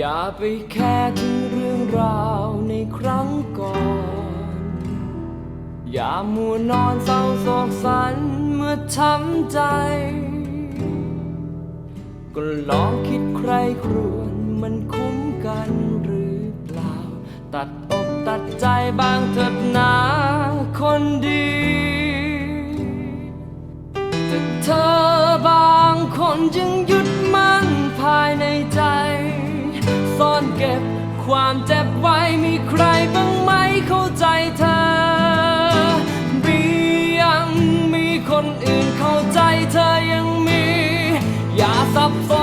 อย่าไปแค่ถึงเรื่องราวในครั้งก่อน อย่ามัวนอนเศร้าโศกสันเมื่อช้ำใจ ก็ลองคิดใครครวญมันคุ้มกันหรือเปล่า ตัดอกตัดใจบางเถิดนาคนดีแต่เธอบางคนยังหยึดมัน เธอยังมี อย่าสับสน